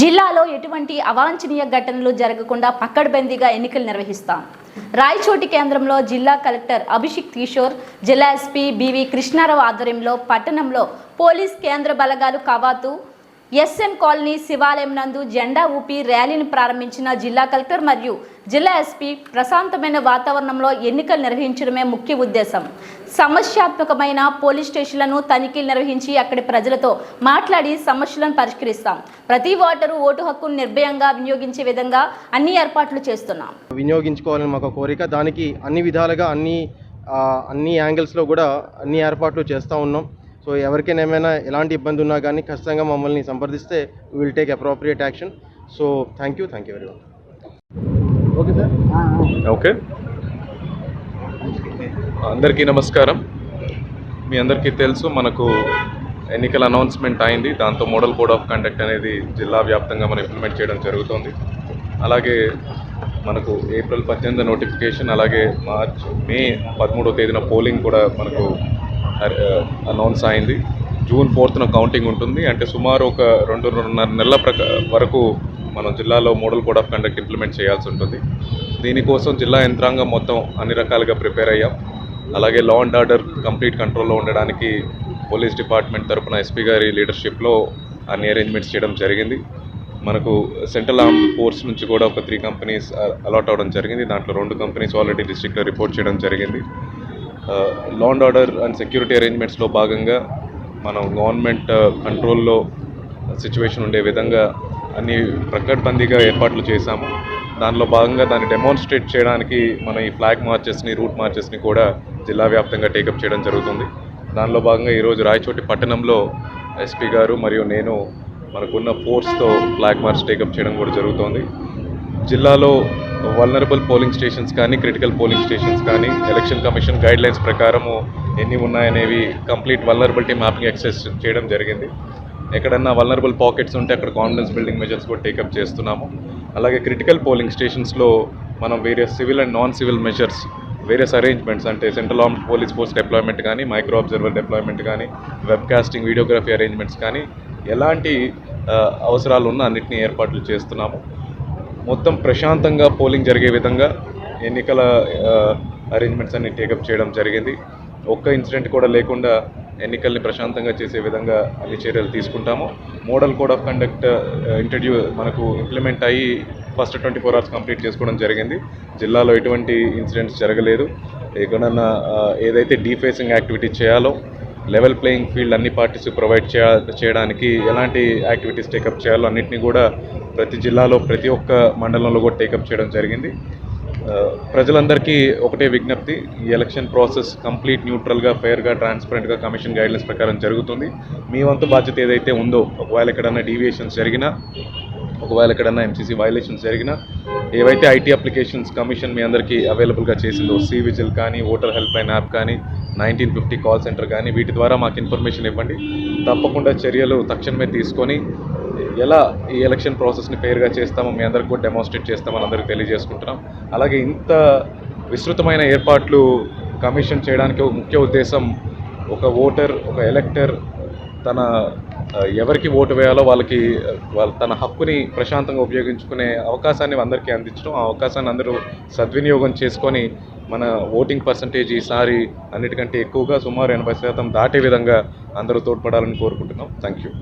జిల్లాలో ఎటువంటి అవాంఛనీయ ఘటనలు జరగకుండా పక్కడబందీగా ఎన్నికలు నిర్వహిస్తాం. రాయచోటి కేంద్రంలో జిల్లా కలెక్టర్ అభిషేక్ కిషోర్ జిల్లా ఎస్పీ బివి కృష్ణారావు ఆధ్వర్యంలో పట్టణంలో పోలీస్ కేంద్ర బలగాలు కవాతు ఎస్ఎన్ కాలనీ శివాలయం నందు జెండా ఊపి ర్యాలీని ప్రారంభించిన జిల్లా కలెక్టర్ మరియు జిల్లా ఎస్పీ ప్రశాంతమైన వాతావరణంలో ఎన్నికలు నిర్వహించడమే ముఖ్య ఉద్దేశం. సమస్యాత్మకమైన పోలీస్ స్టేషన్లను తనిఖీలు నిర్వహించి అక్కడి ప్రజలతో మాట్లాడి సమస్యలను పరిష్కరిస్తాం. ప్రతి ఓటరు ఓటు హక్కును నిర్భయంగా వినియోగించే విధంగా అన్ని ఏర్పాట్లు చేస్తున్నాం. వినియోగించుకోవాలని మాకు కోరిక. దానికి అన్ని విధాలుగా అన్ని అన్ని యాంగిల్స్లో కూడా అన్ని ఏర్పాట్లు చేస్తూ ఉన్నాం. సో ఎవరికైనా ఏమైనా ఎలాంటి ఇబ్బంది ఉన్నా కానీ ఖచ్చితంగా మమ్మల్ని సంప్రదిస్తే will take appropriate action so thank you thank you very much okay sir okay అందరికీ నమస్కారం. మీ అందరికీ తెలుసు మనకు ఎన్నికల అనౌన్స్మెంట్ అయింది. దాంతో మోడల్ కోడ్ ఆఫ్ కండక్ట్ అనేది జిల్లా వ్యాప్తంగా మనం ఇంప్లిమెంట్ చేయడం జరుగుతుంది. అలాగే మనకు ఏప్రిల్ పద్దెనిమిది నోటిఫికేషన్ అలాగే మార్చ్ మే పదమూడో తేదీన పోలింగ్ కూడా మనకు అనౌన్స్ అయింది. జూన్ ఫోర్త్న కౌంటింగ్ ఉంటుంది. అంటే సుమారు ఒక రెండున్నర నెలల ప్రక వరకు మనం జిల్లాలో model code of conduct implement చేయాల్సి ఉంటుంది. దీనికోసం జిల్లా యంత్రాంగం మొత్తం అన్ని రకాలుగా ప్రిపేర్ అయ్యాం. అలాగే లా అండ్ ఆర్డర్ కంప్లీట్ కంట్రోల్లో ఉండడానికి పోలీస్ డిపార్ట్మెంట్ తరపున ఎస్పీ గారి లీడర్షిప్లో అన్ని అరేంజ్మెంట్స్ చేయడం జరిగింది. మనకు సెంట్రల్ ఆర్మ్ ఫోర్స్ నుంచి కూడా ఒక త్రీ కంపెనీస్ అలాట్ అవ్వడం జరిగింది. దాంట్లో రెండు కంపెనీస్ ఆల్రెడీ డిస్ట్రిక్ట్లో రిపోర్ట్ చేయడం జరిగింది. Law and order and security అరేంజ్మెంట్స్లో భాగంగా మనం గవర్నమెంట్ కంట్రోల్లో సిచ్యువేషన్ ఉండే విధంగా అన్ని ప్రకటబందీగా ఏర్పాట్లు చేశాము. దానిలో భాగంగా దాన్ని డెమాన్స్ట్రేట్ చేయడానికి మనం ఈ ఫ్లాగ్ మార్చెస్ని రూట్ మార్చెస్ని కూడా జిల్లా వ్యాప్తంగా టేకప్ చేయడం జరుగుతుంది. దానిలో భాగంగా ఈరోజు రాయచోటి పట్టణంలో ఎస్పీ గారు మరియు నేను మనకున్న ఫోర్స్తో ఫ్లాగ్ మార్చ్ టేకప్ చేయడం కూడా జరుగుతోంది. జిల్లాలో వల్నరబుల్ పోలింగ్ స్టేషన్స్ కానీ క్రిటికల్ పోలింగ్ స్టేషన్స్ కానీ ఎలక్షన్ కమిషన్ గైడ్లైన్స్ ప్రకారము ఎన్ని ఉన్నాయనేవి కంప్లీట్ వల్నరబిలిటీ మ్యాపింగ్ ఎక్సెస్ చేయడం జరిగింది. ఎక్కడన్నా వల్నరబుల్ పాకెట్స్ ఉంటే అక్కడ కాన్ఫిడెన్స్ బిల్డింగ్ మెజర్స్ కూడా టేకప్ చేస్తున్నాము. అలాగే క్రిటికల్ పోలింగ్ స్టేషన్స్లో మనం various civil and non civil measures various arrangements అంటే central armed police force deployment కానీ మైక్రో అబ్జర్వర్ డిప్లాయ్మెంట్ కానీ వెబ్ కాస్టింగ్ వీడియోగ్రఫీ అరేంజ్మెంట్స్ కానీ ఎలాంటి అవసరాలు ఉన్న అన్నింటినీ ఏర్పాట్లు చేస్తున్నాము. మొత్తం ప్రశాంతంగా పోలింగ్ జరిగే విధంగా ఎన్నికల అరేంజ్మెంట్స్ అన్ని టేకప్ చేయడం జరిగింది. ఒక్క ఇన్సిడెంట్ కూడా లేకుండా ఎన్నికల్ని ప్రశాంతంగా చేసే విధంగా అన్ని చర్యలు తీసుకుంటాము. Model code of conduct introduce మనకు ఇంప్లిమెంట్ అయ్యి first twenty four hours complete చేసుకోవడం జరిగింది. జిల్లాలో ఎటువంటి ఇన్సిడెంట్స్ జరగలేదు. ఎక్కడన్నా ఏదైతే డీఫేసింగ్ యాక్టివిటీ చేయాలో లెవెల్ ప్లేయింగ్ ఫీల్డ్ అన్ని పార్టీస్ ప్రొవైడ్ చేయడానికి ఎలాంటి యాక్టివిటీస్ టేకప్ చేయాలో అన్నింటినీ కూడా ప్రతి జిల్లాలో ప్రతి ఒక్క మండలంలో కూడా టేకప్ చేయడం జరిగింది. ప్రజలందరికీ ఒకటే విజ్ఞప్తి ఈ ఎలక్షన్ ప్రాసెస్ కంప్లీట్ న్యూట్రల్గా ఫెయిర్గా ట్రాన్స్పరెంట్గా కమిషన్ గైడ్లైన్స్ ప్రకారం జరుగుతుంది. మీ వంతు బాధ్యత ఏదైతే ఉందో ఒకవేళ ఎక్కడన్నా డీవియేషన్స్ జరిగినా ఒకవేళ ఎక్కడన్నా ఎంసీసీ వైలేషన్స్ జరిగినా ఏవైతే ఐటీ అప్లికేషన్స్ కమిషన్ మీ అందరికీ అవైలబుల్గా చేసిందో సీ విజిల్ కానీ ఓటర్ హెల్ప్ లైన్ యాప్ కానీ నైన్టీన్ ఫిఫ్టీ కాల్ సెంటర్ కానీ వీటి ద్వారా మాకు ఇన్ఫర్మేషన్ ఇవ్వండి. తప్పకుండా చర్యలు తక్షణమే తీసుకొని ఎలా ఈ ఎలక్షన్ ప్రాసెస్ని ఫెయిర్గా చేస్తామో మీ అందరికి కూడా డెమాన్స్ట్రేట్ చేస్తామని అందరికీ తెలియజేసుకుంటున్నాం. అలాగే ఇంత విస్తృతమైన ఏర్పాట్లు కమిషన్ చేయడానికి ఒక ముఖ్య ఉద్దేశం ఒక ఓటర్ ఒక ఎలక్టర్ తన ఎవరికి ఓటు వేయాలో వాళ్ళకి వాళ్ళ తన హక్కుని ప్రశాంతంగా ఉపయోగించుకునే అవకాశాన్ని అందరికీ అందించడం ఆ అవకాశాన్ని అందరూ సద్వినియోగం చేసుకొని మన ఓటింగ్ పర్సంటేజ్ ఈసారి అన్నిటికంటే ఎక్కువగా సుమారు ఎనభై శాతం దాటే విధంగా అందరూ తోడ్పడాలని కోరుకుంటున్నాం. Thank you